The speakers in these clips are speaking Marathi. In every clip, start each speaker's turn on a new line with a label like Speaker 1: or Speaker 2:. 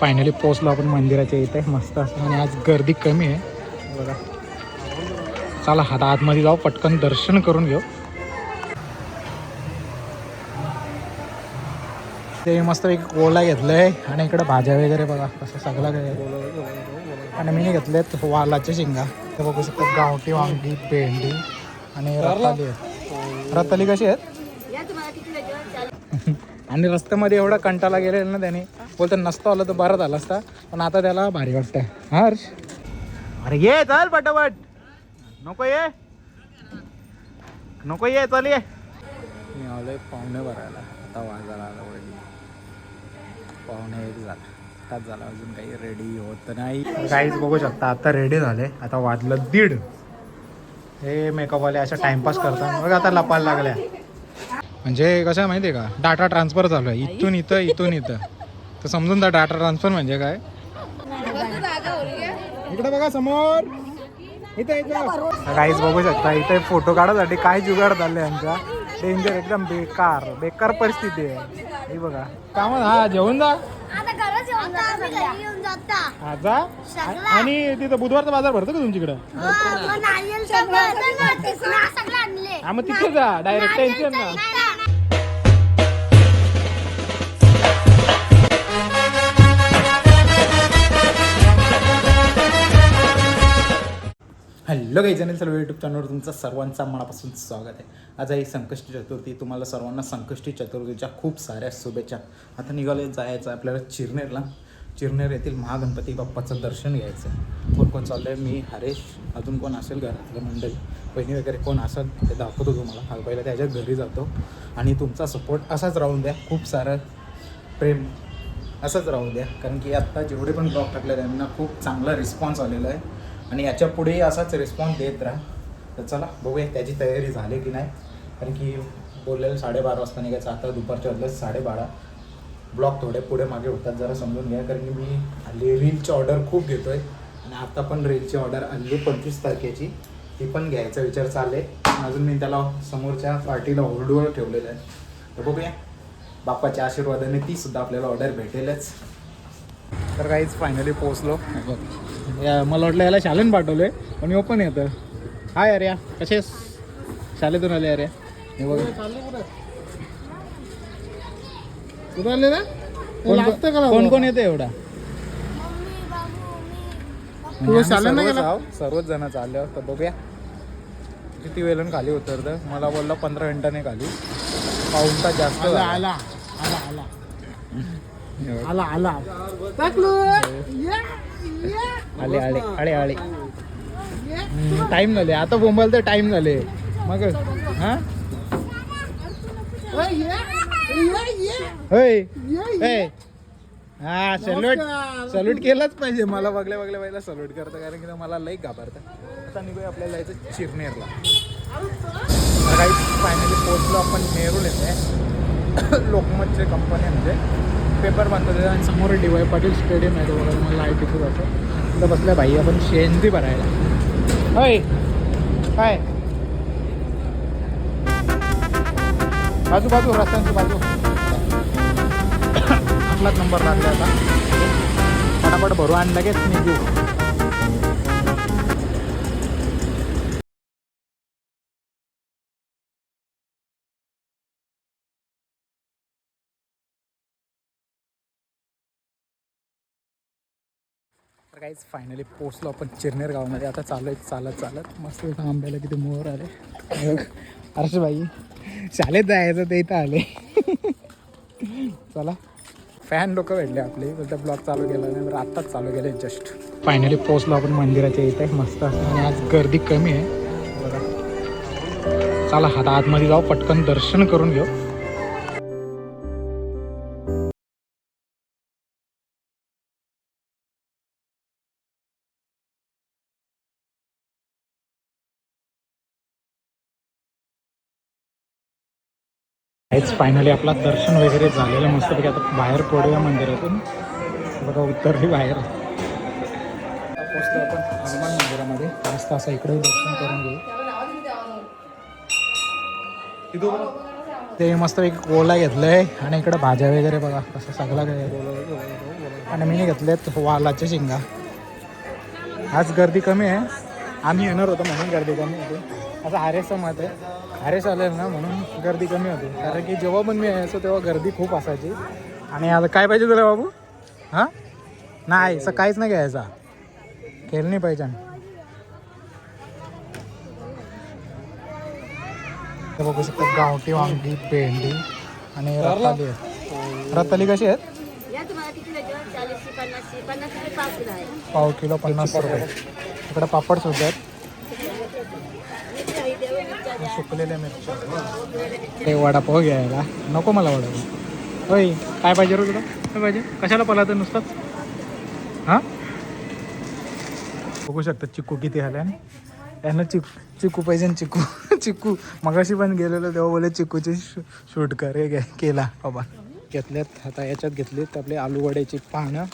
Speaker 1: फायनली पोचलो आपण मंदिराच्या इथे. मस्त असं. आणि आज गर्दी कमी आहे. बघा. चला आता आतमध्ये जाऊ. पटकन दर्शन करून घेऊ. ते मस्त एक कोला घेतलंय. आणि इकडे भाज्या वगैरे बघा. कसं सगळं काय आहे. आणि मी घेतलेत वालाच्या शेंगा. ते बघू शकतो गावठी वांगी भेंडी आणि रताली आहेत. रताली कशी आहेत? आणि रस्त्यामध्ये एवढा कंटाला गेलेला ना त्याने. बोलतो नसतं आलं तर बरं झालं असता. पण आता त्याला भारी वाटतंय. हा हर्ष? अरे ये चल पटापट. नको ये. नको ये चल ये. मी आलोय पाहुणे भरायला. आता वाजायला आला वडील पाहुणे एक झाला. आताच झाला अजून काही रेडी होत नाही. काहीच बघू शकता आता रेडी झाले. आता वाजलं दीड. हे मेकअपवाले अशा टाइमपास करतात. बघ आता लपायला लागल्या. म्हणजे कसं आहे माहिती आहे का? डाटा ट्रान्सफर चालू आहे. इथून इथं इथून इथं. तर समजून जा डाटा ट्रान्सफर म्हणजे काय? इकडे बघा समोर. इथे काहीच बघू शकता इथे फोटो काढायसाठी काय जुगाड झाले यांच्या डेंजर एकदम बेकार बेकार परिस्थिती आहे. ही बघा. काम हा जेवून जा. हा जा. आणि तिथं बुधवारचा बाजार भरतो का तुमच्याकडं?
Speaker 2: हो, मग.
Speaker 1: हा मग तिथे जा. डायरेक्ट टेन्शन ना हॅलो काही चॅनल सर्व यूट्यूब चॅनलवर तुमचं सर्वांचा मनापासून स्वागत आहे. आज आहे संकष्टी चतुर्थी. तुम्हाला सर्वांना संकष्टी चतुर्थीच्या खूप साऱ्या शुभेच्छा. आता निघाले जायचं आहे आपल्याला चिरनेरला. चिरनेर येथील महागणपती बाप्पाचं दर्शन घ्यायचं. आहे कोण कोण चाललं आहे मी हरेश. अजून कोण असेल घरातलं मंडळी? बहिणी वगैरे कोण असेल? ते दाखवतो तुम्हाला. हा पहिला त्याच्या घरी जातो. आणि तुमचा सपोर्ट असाच राहून द्या. खूप सारं प्रेम असंच राहू द्या. कारण की आत्ता जेवढे पण ब्लॉग टाकले त्यांना खूप चांगला रिस्पॉन्स आलेला आहे. आणि याच्या पुढेही असाच रिस्पॉन्स देत राहा. तर चला बघूया त्याची तयारी झाली की नाही. कारण की बोललेलं साडेबारा वाजता निघायचं आता दुपारच्या वाजलं साडेबारा. ब्लॉग थोडे पुढे मागे होतात जरा समजून घ्या. कारण की मी हल्ली रीलची ऑर्डर खूप घेतो आहे आणि आता पण रीलची ऑर्डर आली पंचवीस तारखेची. ती पण घ्यायचा विचार चालले अजून मी त्याला समोरच्या पार्टीला होल्डवर ठेवलेलं आहे. तर बघूया. बाप्पाच्या आशीर्वादाने ती सुद्धा आपल्याला ऑर्डर भेटेलच. तर काहीच फायनली पोचलो या मला वाटलं याला शालेन पाठवलंय पण ओपन येतं हाय अरे कसे शाळेतून आले अरे हे बघ.
Speaker 3: कुठं आले ना
Speaker 1: कोण कोण कोण येतं एवढा?
Speaker 2: मी.
Speaker 1: म्हणजे सर्वच? आहो, जण चालले. तर बघूया. किती वेळून खाली उतरतं मला बोलला पंधरा मिनिटाने खाली. पाऊन तास जास्त
Speaker 3: आला. आला आला. आला. आला. टाकलो
Speaker 1: आले आले. आले आले. टाइम झाले. आता बोंबाल तर टाइम झाले. मग हा? हा सल्यूट. सल्यूट केलाच पाहिजे. मला बघल्या बघल्या पहिला सल्यूट करतं कारण की मला लई घाबरतं. आता निघूया आपल्याला जायचं चिरनेरला. काही फायनली पोचलो आपण नेरूळ येते लोकमतचे कंपनी म्हणजे पेपर बांधतात आणि समोर डी वाय पाटील स्टेडियम आहे तो बघा मला लाइट इथे जातो तर बसल्या भाई आपण शेंदी भरायला. होय काय? बाजू बाजू रस्त्यांची बाजू. आपलाच नंबर लागला आता. फटाफट भरू आणि लगेच निघू. तर काहीच फायनली पोचलो आपण चिरनेर गावामध्ये. आता चालू आहे चालत चालत. मस्त इथं आंब्याला किती मोहर आले. हर्षबाई शाळेत जायचं ते इथं आले. चला. फॅन लोक भेटले आपले. तर ब्लॉग चालू केला नाही तर आत्ताच चालू केले जस्ट फायनली पोचलो आपण मंदिराच्या इथे. मस्त. आणि आज गर्दी कमी आहे. बघा. चला आता आतमध्ये जाऊ पटकन दर्शन करून घेऊ. हेच फायनली आपला दर्शन वगैरे झालेलं मस्तपैकी आता बाहेर पडूया मंदिरातून. बघा उतरली बाहेर पोचतो आपण हनुमान मंदिरामध्ये. मस्त असं इकडे दर्शन करून घेऊ. ते मस्त एक ओला घेतलंय आणि इकडे भाज्या वगैरे बघा कसं सगळं काय आणि मी घेतलेत वालाच्या शेंगा. आज गर्दी कमी आहे. आम्ही येणार होतो म्हणून गर्दी कमी होती. असं हारेसचं मत आहे. हारेस आलेलं ना म्हणून गर्दी कमी होती. कारण की जेव्हा पण मी यायचो तेव्हा गर्दी खूप असायची. आणि आता काय पाहिजे तुला बाबू? हां? नाही असं काहीच नाही घ्यायचा. खेळणी पाहिजे हे बघू शकता गावठी वांगी भेंडी आणि रताली आहेत. रताली कशी आहेत?
Speaker 2: किलो
Speaker 1: पाव किलो पन्नास रुपये. इकडे पापड सुद्धा आहेत. सुकलेल्या मिरच्या. ते वडापाव घ्यायला. नको मला वडापाव. होय काय पाहिजे रे तुला? काय पाहिजे? कशाला पला तर नुसताच? हां? बघू शकता चिक्कू किती आले आणि यांना चिक चिकू पाहिजे आणि चिकू चिकू. मगाशी पण गेलेलो तेव्हा बोले चिकूची शूट कर. हे केला. बाबा. घेतल्यात आता याच्यात घेतलीत आपले आलू वड्याची पानं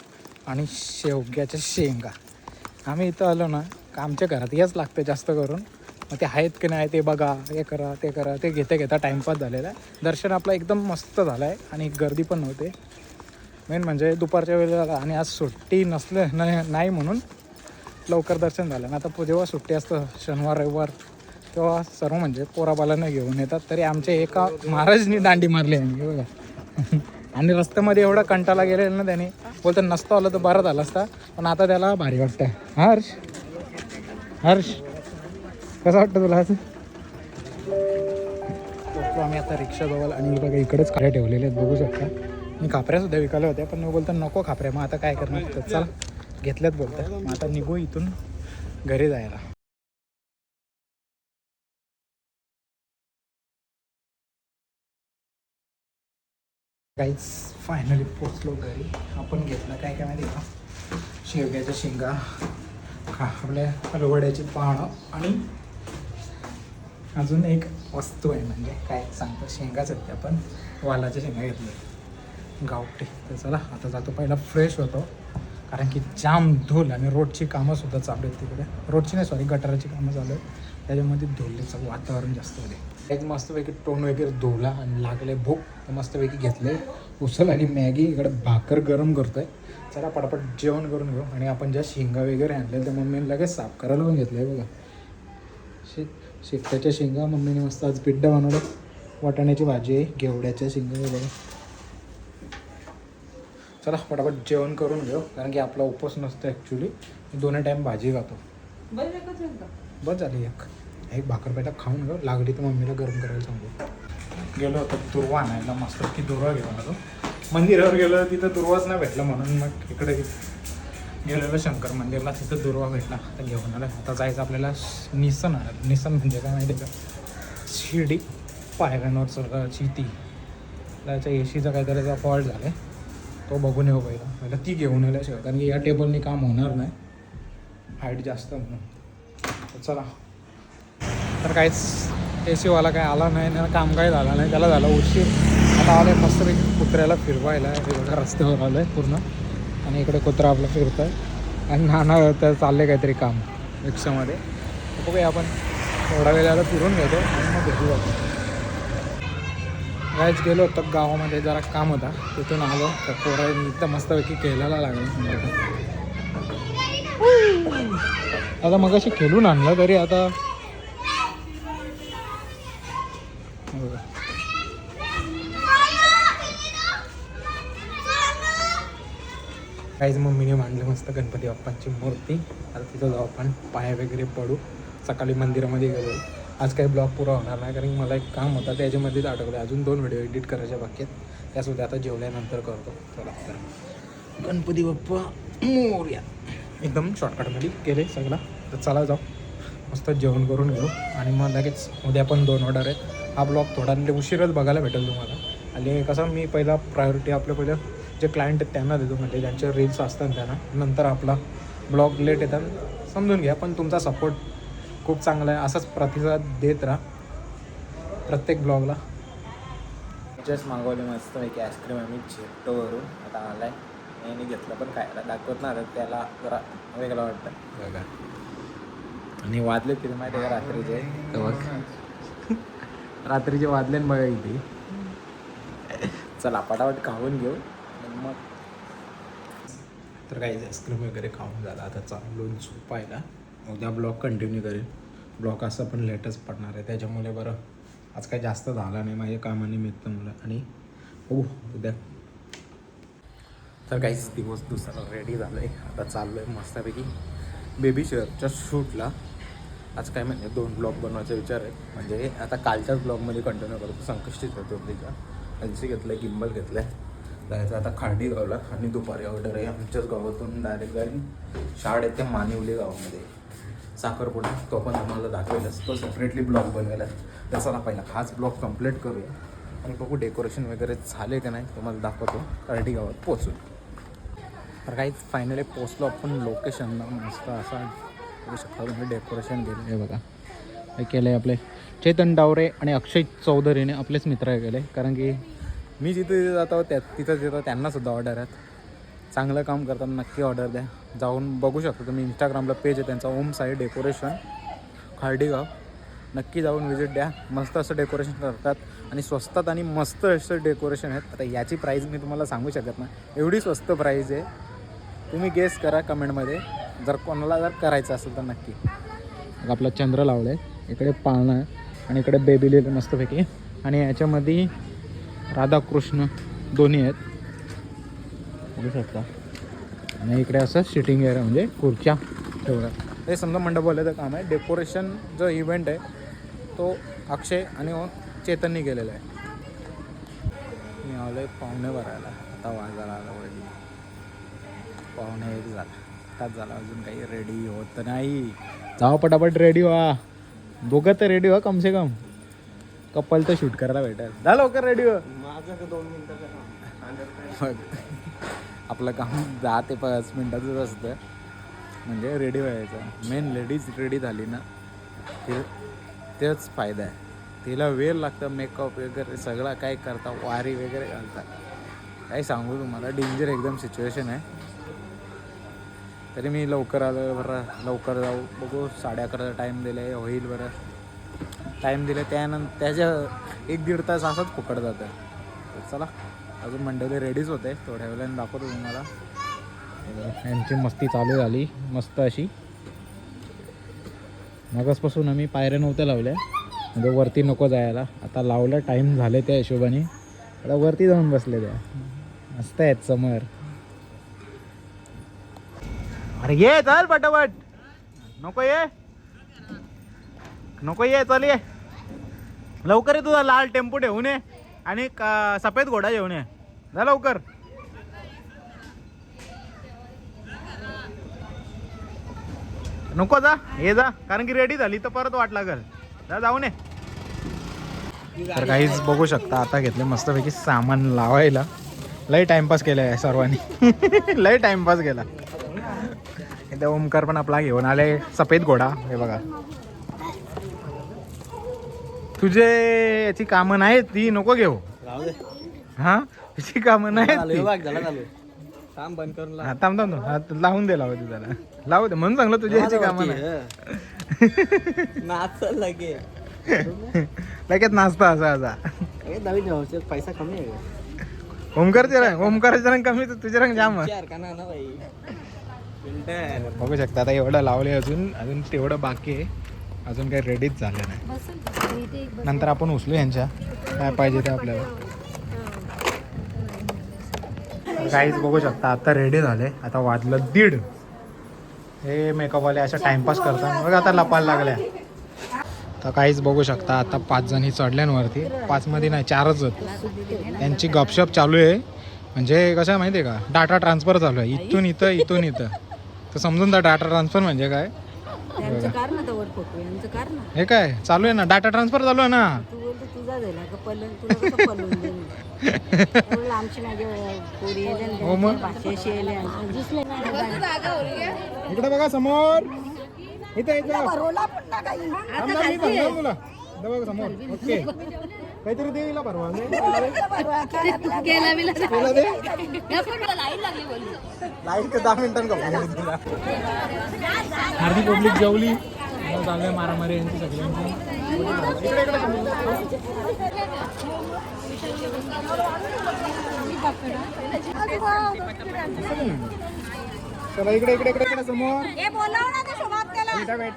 Speaker 1: आणि शेवग्याच्या शेंगा. आम्ही इथं आलो ना आमच्या घरात हेच लागतं जास्त करून. मग ते आहेत की नाही ते बघा हे करा ते करा ते घेता घेता टाईमपास झालेला आहे. दर्शन आपलं एकदम मस्त झालं आहे आणि गर्दी पण नव्हते. मेन म्हणजे दुपारच्या वेळेला आणि आज सुट्टी नसलं नाही नाही म्हणून लवकर दर्शन झालं. आणि आता जेव्हा सुट्टी असतं शनिवार रविवार तेव्हा सर्व म्हणजे पोराबालांना घेऊन येतात. तरी आमच्या एका महाराजनी दांडी मारली आहे. बघा. आणि रस्त्यामध्ये एवढा कंटाला गेलेला ना त्याने. बोलतो नसता आलं तर बरं झालं असता. पण आता त्याला भारी वाटतं हर्ष. हर्ष. कसं वाटतं तुला आज आम्ही आता रिक्षा जवळ आणि बघा इकडेच खाऱ्या ठेवलेल्या आहेत बघू शकता. मी खापऱ्या सुद्धा विकायला होत्या पण मी बोलतो नको खापऱ्या. मग आता काय करणार? तर चला घेतल्यात बोलतात मग आता निघू इथून घरी जायला. काहीच फायनली पोचलो घरी. आपण घेतलं काय काय माहिती का? शेवग्याच्या शेंगा खा आपल्या हलवड्याची पानं आणि अजून एक वस्तू आहे म्हणजे काय सांगतो शेंगाच आहेत त्या पण वालाच्या शेंगा घेतल्या गावठी. तर चला आता जातो पहिला फ्रेश होतो. कारण की जाम धूल आणि रोडची कामं सुद्धा चालू आहेत तिकडे. रोडची नाही सॉरी गटाराची कामं चालू आहेत. त्याच्यामध्ये धुलीचं वातावरण जास्त होते एक मस्तपैकी टोन वगैरे धुला आणि लागले भूक. तर मस्तपैकी घेतले. उसल आणि मॅगी इकडे भाकर गरम करतो आहे चला पटापट जेवण करून घेऊ. आणि आपण ज्या शेंगा वगैरे आणल्या त्या मम्मीने लगेच साफ करायला पण घेतलं आहे बघा. शेकट्याच्या शेंगा. मम्मीने मस्त आज पिड्डा बनवलं. वाटाण्याची भाजी आहे. घेवड्याच्या शेंगा वगैरे. चला पटापट जेवण करून घेऊ. कारण की आपला उपवास नसतो ॲक्च्युली दोन्ही टाईम भाजी खातो. बस झाली एक. एक भाकरपेटा खाऊन घेऊ. लागली तर मम्मीला गरम करायला सांगू. गेलो होतो दुर्वा आणायला. मस्त की दुर्वा घेऊन आलो. मंदिरावर गेलो तिथं दुर्वाच नाही भेटला म्हणून मग इकडे गेलेलो शंकर मंदिरला तिथं दुर्वा भेटला. आता घेऊन आला आता जायचं आपल्याला श- निसन आहे निसन म्हणजे काय माहिती का? शिर्डी पायऱ्यांवर चढायची ती त्याच्या एशीचा काहीतरी फॉल्ट झाला आहे तो बघून येऊ पहिला. पहिला ती घेऊन यायला कारण की या टेबलनी काम होणार नाही. हाईट जास्त म्हणून. चला. तर काहीच ए सीवाला काय आला नाही ना काम काय झालं नाही. त्याला झालं उशीर. आता आलं आहे मस्तपैकी कुत्र्याला फिरवायला. रस्त्यावर आलं आहे पूर्ण. आणि इकडे कुत्रा आपला फिरत आहे आणि नाना तर चालले काहीतरी काम. रिक्षामध्ये. बघूया आपण. थोडा आता फिरून घेतो आणि मग भेटू आपण. गायच गेलो तर गावामध्ये. जरा काम होता. तिथून आलो. तर पोरा इथं मस्तपैकी खेळायला लागलं. आता मग अशी खेळून आणलं तरी आता बघा. काहीच मम्मीने मांडलं मस्त गणपती बाप्पांची मूर्ती. आता तिथं जाऊ आपण पाया वगैरे पडू. सकाळी मंदिरामध्ये गेलो. आज काही ब्लॉग पुरा होणार नाही कारण मला एक काम होतं त्याच्यामध्येच अडकलं अजून दोन व्हिडिओ एडिट करायच्या बाकी आहेत. त्यासुद्धा आता जेवल्यानंतर करतो. चला तर गणपती बाप्पा मोर्या. एकदम शॉर्टकटमध्ये केले सगळं. तर चला जाऊ. मस्त जेवण करून घेऊ. आणि मग लगेच उद्या पण दोन ऑर्डर आहेत. हा ब्लॉग थोडा उशीरच बघायला भेटेल तुम्हाला. आणि कसं मी पहिला प्रायोरिटी आपलं पहिलं जे क्लायंट आहेत त्यांना देतो म्हणजे ज्यांचे रील्स असतात त्यांना. नंतर आपला ब्लॉग लेट येतात. समजून घ्या पण तुमचा सपोर्ट खूप चांगला आहे. असाच प्रतिसाद देत राहा. प्रत्येक ब्लॉगला जस्ट मागवले मस्त पैकी आईस्क्रीम आम्ही झेप्टोवरून. आता आलाय. यांनी घेतलं पण खायला दाखवत ना त्याला जरा वेगळं वाटतं. बघा. आणि वाजले तरी माहिती आहे का रात्रीचे? रात्रीचे वाजले ना बघा इथे. चला पटापट खाऊन घेऊ. आणि मग तर काही आईस्क्रीम वगैरे खाऊन झाला. आता चाललो झोपायला. उद्या ब्लॉग कंटिन्यू करेल ब्लॉग असं पण लेटच पडणार आहे. त्याच्यामुळे बरं आज काही जास्त झाला नाही माझ्या कामानिमित्त मुलं. आणि हो उद्या. तर काहीच दिवस दुसरा रेडी झालं आहे आता चाललो आहे मस्तपैकी बेबी शेअरच्या शूटला आज काय म्हणजे दोन ब्लॉग बनवायचा विचार आहे. म्हणजे आता कालच्याच ब्लॉगमध्ये कंटिन्यू करतो. संकष्टी चतुर्थीचा अजून घेतलं आहे गिंबल घेतलं आहे जायचं आता खांडी गावला. आणि दुपारी ऑर्डर आहे. आमच्याच गावातून डायरेक्ट जाईल शाळ येते मानिवली गावामध्ये. साखरपुडा. तो पण तुम्हाला दाखवेलच. तो सेपरेटली ब्लॉग बनवेला त्याचा ना पहिला हाच ब्लॉग कंप्लीट करूया. आणि बघू डेकोरेशन वगैरे झाले का नाही तुम्हाला दाखवतो. कार्डी गावात पोचून तर काहीच फायनली पोचलो आपण लोकेशनला मस्त असा बघू शकता तुम्ही डेकोरेशन केलं हे बघा. हे केलं आहे आपले चेतन डावरे आणि अक्षय चौधरीने आपलेच मित्र केले. कारण की मी जिथे जिथे जातो त्या तिथं तिथं त्यांनासुद्धा ऑर्डर आहेत. चांगलं काम करताना नक्की ऑर्डर द्या. जाऊन बघू शकता तुम्ही इंस्टाग्रामला पेज आहे त्यांचा ओम साई डेकोरेशन खार्डीगाव. नक्की जाऊन व्हिजिट द्या. मस्त असं डेकोरेशन करतात. आणि स्वस्तात आणि मस्त असं डेकोरेशन आहेत. आता याची प्राईज मी तुम्हाला सांगू शकत नाही. एवढी स्वस्त प्राईज आहे. तुम्ही गेस करा कमेंटमध्ये जर कोणाला जर करायचं असेल तर नक्की. आपला चंद्र लावलं आहे इकडे पाळणं आणि इकडे बेबी लिहिलं मस्तपैकी. आणि याच्यामध्ये राधाकृष्ण दोन्ही आहेत. बघू शकता. आणि इकडे असं सिटिंग एरिया म्हणजे खुर्च्या ठेवल्या हे समजा मंडपवाल्याचं काम आहे. डेकोरेशन जो इव्हेंट आहे तो अक्षय आणि चेतननी केलेला आहे. मी आलो आहे पाहुणे भरायला. आता वाजायला आला वडील पाहुणे एक झाला. आताच झाला. अजून काही रेडी होत नाही. जावा पटापट रेडी व्हा. दोघं तर रेडी व्हा कम से कम कपल तर शूट करायला भेटेल. जा लवकर रेडी व्हा हो. आपलं काम दहा ते पाच मिनटाचंच असतं म्हणजे रेडी व्हायचं. मेन लेडीज रेडी झाली ना ते तेच फायदा आहे. तिला वेळ लागतं मेकअप वगैरे सगळं काय करता वारी वगैरे घालतात काय सांगू तुम्हाला डेंजर एकदम सिच्युएशन आहे. तरी मी लवकर आलो बरं लवकर जाऊ. बघू साडे अकराचा टाईम दिला आहे होईल बरं. टाईम दिला त्यानंतर त्याच्या एक दीड तास असंच फुकट जातं तर चला अजून मंडळी रेडीच होते थोड्या वेळाने दाखवतो तुम्हाला. यांची मस्ती चालू झाली मस्त अशी. मगसपासून आम्ही पायऱ्या नव्हत्या लावल्या म्हणजे वरती नको जायला. आता लावलं टाईम झाले त्या हिशोबाने. आता वरती जाऊन बसले त्या. मस्त आहेत समोर. अरे ये चल पटापट. नको ये. नको ये चल ये. लवकर ये तुझा लाल टेम्पो ठेवून ये आणि का- सफेद घोडा घेऊन ये. जा लवकर. नको जा ये जा. कारण की रेडी झाली तर परत वाट लागल. जा जाऊन ये. तर काहीच बघू शकता आता घेतले मस्तपैकी सामान लावायला. लय टाइमपास केलाय सर्वांनी. लय टाइमपास केला. इथे ओमकार पण आपला घेऊन आले सफेद घोडा हे बघा. तुझे याची कामं नाहीत ती नको घेऊ. हा? तुझी कामं नाहीत
Speaker 3: काम बंद करून
Speaker 1: हा, थांब थांब लावून दे लावू दे त्याला लावू दे म्हणून चांगलं तुझ्या याची कामं नाही
Speaker 3: लगे.
Speaker 1: लगेच नाचता असा असा.
Speaker 3: नवीन पैसा कमी आहे.
Speaker 1: ओमकारचे रंग ओमकाराचे रंग कमी तुझे रंग जाम बघू शकता आता एवढं लावले अजून अजून तेवढं बाकी आहे. अजून काही रेडीच झालं नाही. नंतर आपण उचलू यांच्या. काय पाहिजे ते आपल्याला. काहीच बघू शकता आता रेडी झाले. आता वाजलं दीड. हे मेकअपवाले असं टाइमपास करतात. बघा आता लपायला लागल्या. तर काहीच बघू शकता आता पाच जणी चढल्यांवरती पाचमध्ये नाही चारच आहेत त्यांची गपशप चालू आहे. म्हणजे कसं आहे माहिती आहे का? डाटा ट्रान्सफर चालू आहे. इथून इथं इथून इथं. तर समजून जा डाटा ट्रान्सफर म्हणजे काय?
Speaker 4: त्यांचं कार ना तवर फोटो यांचं कार ना
Speaker 1: हे काय? चालू आहे ना? डाटा ट्रान्सफर चालू आहे ना?
Speaker 4: तू बोलतो तुझा झाला का पलन तुला कसं पलवून देईन एवढं आमची माझ्या पोरी
Speaker 1: हो मग.
Speaker 4: भाषेशी दिसले नाही
Speaker 1: इकडे बघा समोर. इथे इथं. थांब तुला. इथं बघा समोर. ओके. काहीतरी देवीला परवा. लाइट तर दहा मिनिटांनी का अर्धी पब्लिक जेवली. चालू आहे मारामारी यांची सगळ्यांची. इकडे इकडे. समोर. चला इकडे इकडे इकडे इकडे समोर.
Speaker 4: ए बोलाव ना ते शोभा त्याला.
Speaker 1: इथं भेट.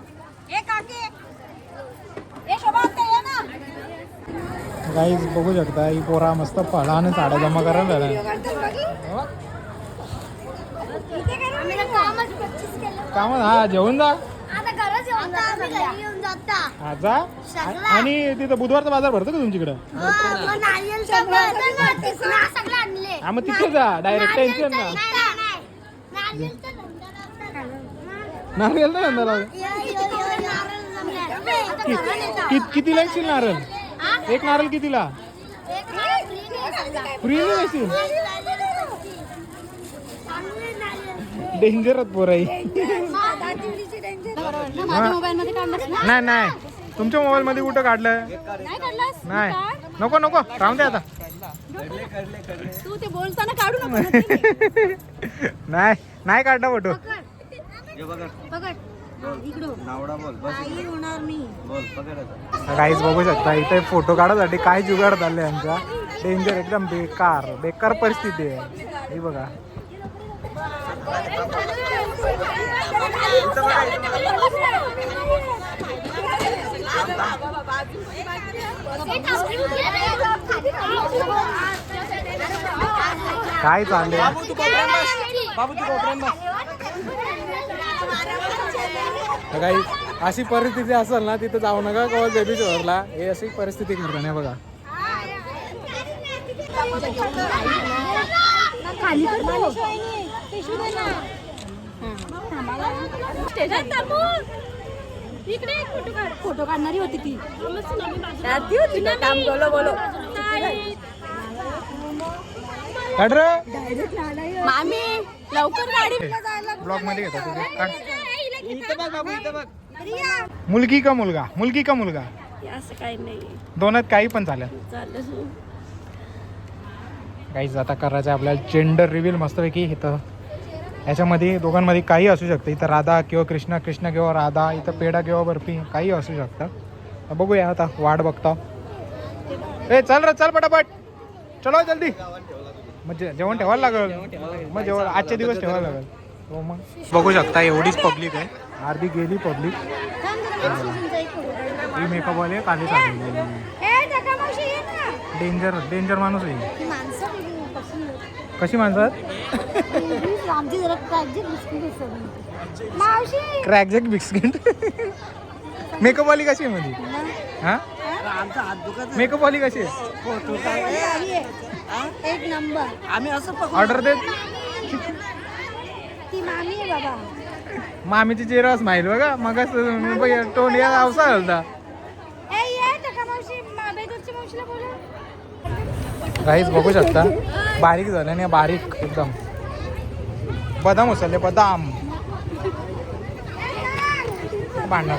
Speaker 4: ए काकी. ए शोभा. ये ना
Speaker 1: काहीच बघू शकता ही पोरा मस्त फळा आणि साड्या जमा करायला. कामात हा जेवून जा.
Speaker 2: आता.
Speaker 1: हा आणि तिथं बुधवारचा बाजार भरतो का तुमच्याकडं?
Speaker 2: हो, मग.
Speaker 1: हा मग तिथे जा. डायरेक्ट टेन्शन ना
Speaker 2: धंदा.
Speaker 1: नारियल ना धंदा लावला.
Speaker 2: यो, यो, नारळ?
Speaker 1: एक नारळ कितीला. फ्री नाही. डेंजरच पोर आहे नाही नाही. तुमच्या मोबाईल मध्ये कुठं काढलं
Speaker 4: नाही
Speaker 1: नको नको. राहून दे आता.
Speaker 4: तू ते बोलताना काढू नको.
Speaker 1: नाही नाही काढला फोटो.
Speaker 4: पकड इकडं
Speaker 3: नावडा बोल बस.
Speaker 4: काही होणार नाही
Speaker 3: बोल पकड
Speaker 1: काहीच बघू शकता इथे फोटो काढायसाठी काय जुगाड चालले यांचा डेंजर एकदम बेकार बेकार परिस्थिती आहे. ही बघा. काय चाललंय
Speaker 3: बाबू तू कोपऱ्यात बस
Speaker 1: तर काही अशी परिस्थिती असेल ना तिथं जाऊ नका किंवा बेबी शोरला हे अशी परिस्थिती करता नाही बघा.
Speaker 4: फोटो काढ फोटो काढणारी होती ती होती ना काम बोलो बोलो
Speaker 1: काढ
Speaker 4: मामी लवकर जायला
Speaker 1: ब्लॉगमध्ये घेता तुझे मुलगी का मुलगा? मुलगी का मुलगा?
Speaker 4: असं काही नाही.
Speaker 1: दोनात काही पण चालेल
Speaker 4: चाललं
Speaker 1: काहीच आता करायचं आहे आपल्याला जेंडर रिव्हील मस्तपैकी. इथं याच्यामध्ये दोघांमध्ये काही असू शकतं. इथं राधा किंवा कृष्णा कृष्ण किंवा राधा. इथं पेढा किंवा बर्फी काही असू शकतं. तर बघूया आता वाट बघता. ए चल रे चल पटापट. चलो जल्दी. मग जे- जेवण ठेवायला लागेल. मग जेवण आजचे दिवस ठेवायला लागेल. हो मग बघू शकता एवढीच पब्लिक आहे. अर्धी गेली पब्लिक ही मेकअपवाले काली साडी डेंजर डेंजर माणूस आहे. कशी माणसं आहेत?
Speaker 2: आमची जरा काळजी बिस्किट
Speaker 1: मेकअपवाली कशी आहे मध्ये हा?
Speaker 3: आमचा हात दुखत
Speaker 1: मेकअपवाली कशी
Speaker 3: काय
Speaker 2: एक नंबर.
Speaker 3: आम्ही असं पकडू.
Speaker 1: ऑर्डर देत
Speaker 2: ती मामी आहे बाबा
Speaker 1: मामीची बघा मग टोन या अवसा होता
Speaker 2: ए ये टका मावशी मा- बेदूरची मावशीला बोलव
Speaker 1: काहीच बघू शकता बारीक झालं नाही बारीक एकदम बदाम उचलले बदाम भांडणार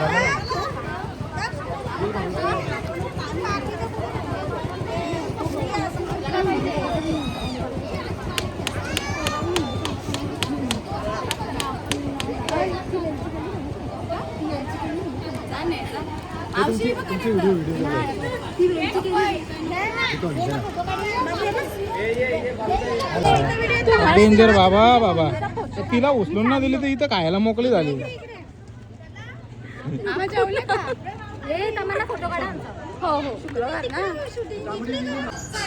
Speaker 1: आहे ना. डेंजर बाबा बाबा. तर तिला उचलून ना दिली तर इथं खायला मोकळी झाली.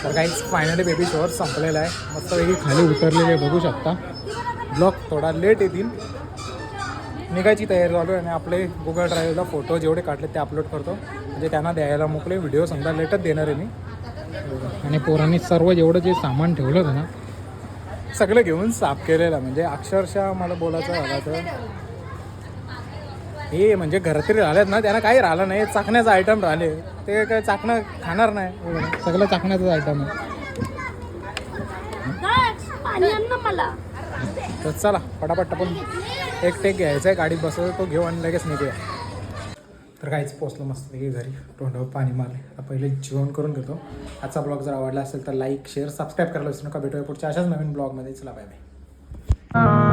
Speaker 1: तर काही फायनली बेबी शोअर संपलेला आहे. मस्तपैकी खाली उतरलेले बघू शकता. ब्लॉक थोडा लेट येतील. निघायची तयारी चालू आहे आणि आपले गुगल ड्राईव्हला फोटो जेवढे काढले ते अपलोड करतो. म्हणजे त्यांना द्यायला मोकळे व्हिडिओ समजा लेटच देणार आहे मी. आणि पोरांनी सर्व जेवढं जे सामान ठेवलं होतं ना सगळं घेऊन साफ केलेलं. आहे. म्हणजे अक्षरशः मला बोलायचं झालं तर हे म्हणजे घरातरी राहिलेत ना त्यांना काही राहिलं नाही. चाकण्याचं आयटम राहिले. ते काय चाकणं खाणार नाही. सगळं चाकण्याचं आयटम आहे.
Speaker 4: पाणी आण ना मला.
Speaker 1: तर चला पटापट आपण एक टेक घ्यायचा आहे गाडीत बसवतो तो घेऊ आणि लगेच निघूया. तर काहीच पोचलो मस्तपैकी घरी. तोंडावर पाणी मारले. आता पहिले जेवण करून घेतो. आजचा ब्लॉग जर आवडला असेल तर लाईक शेअर सबस्क्राईब करायला विसरू नका. भेटूया पुढच्या अशाच नवीन ब्लॉगमध्ये चला बाय बाय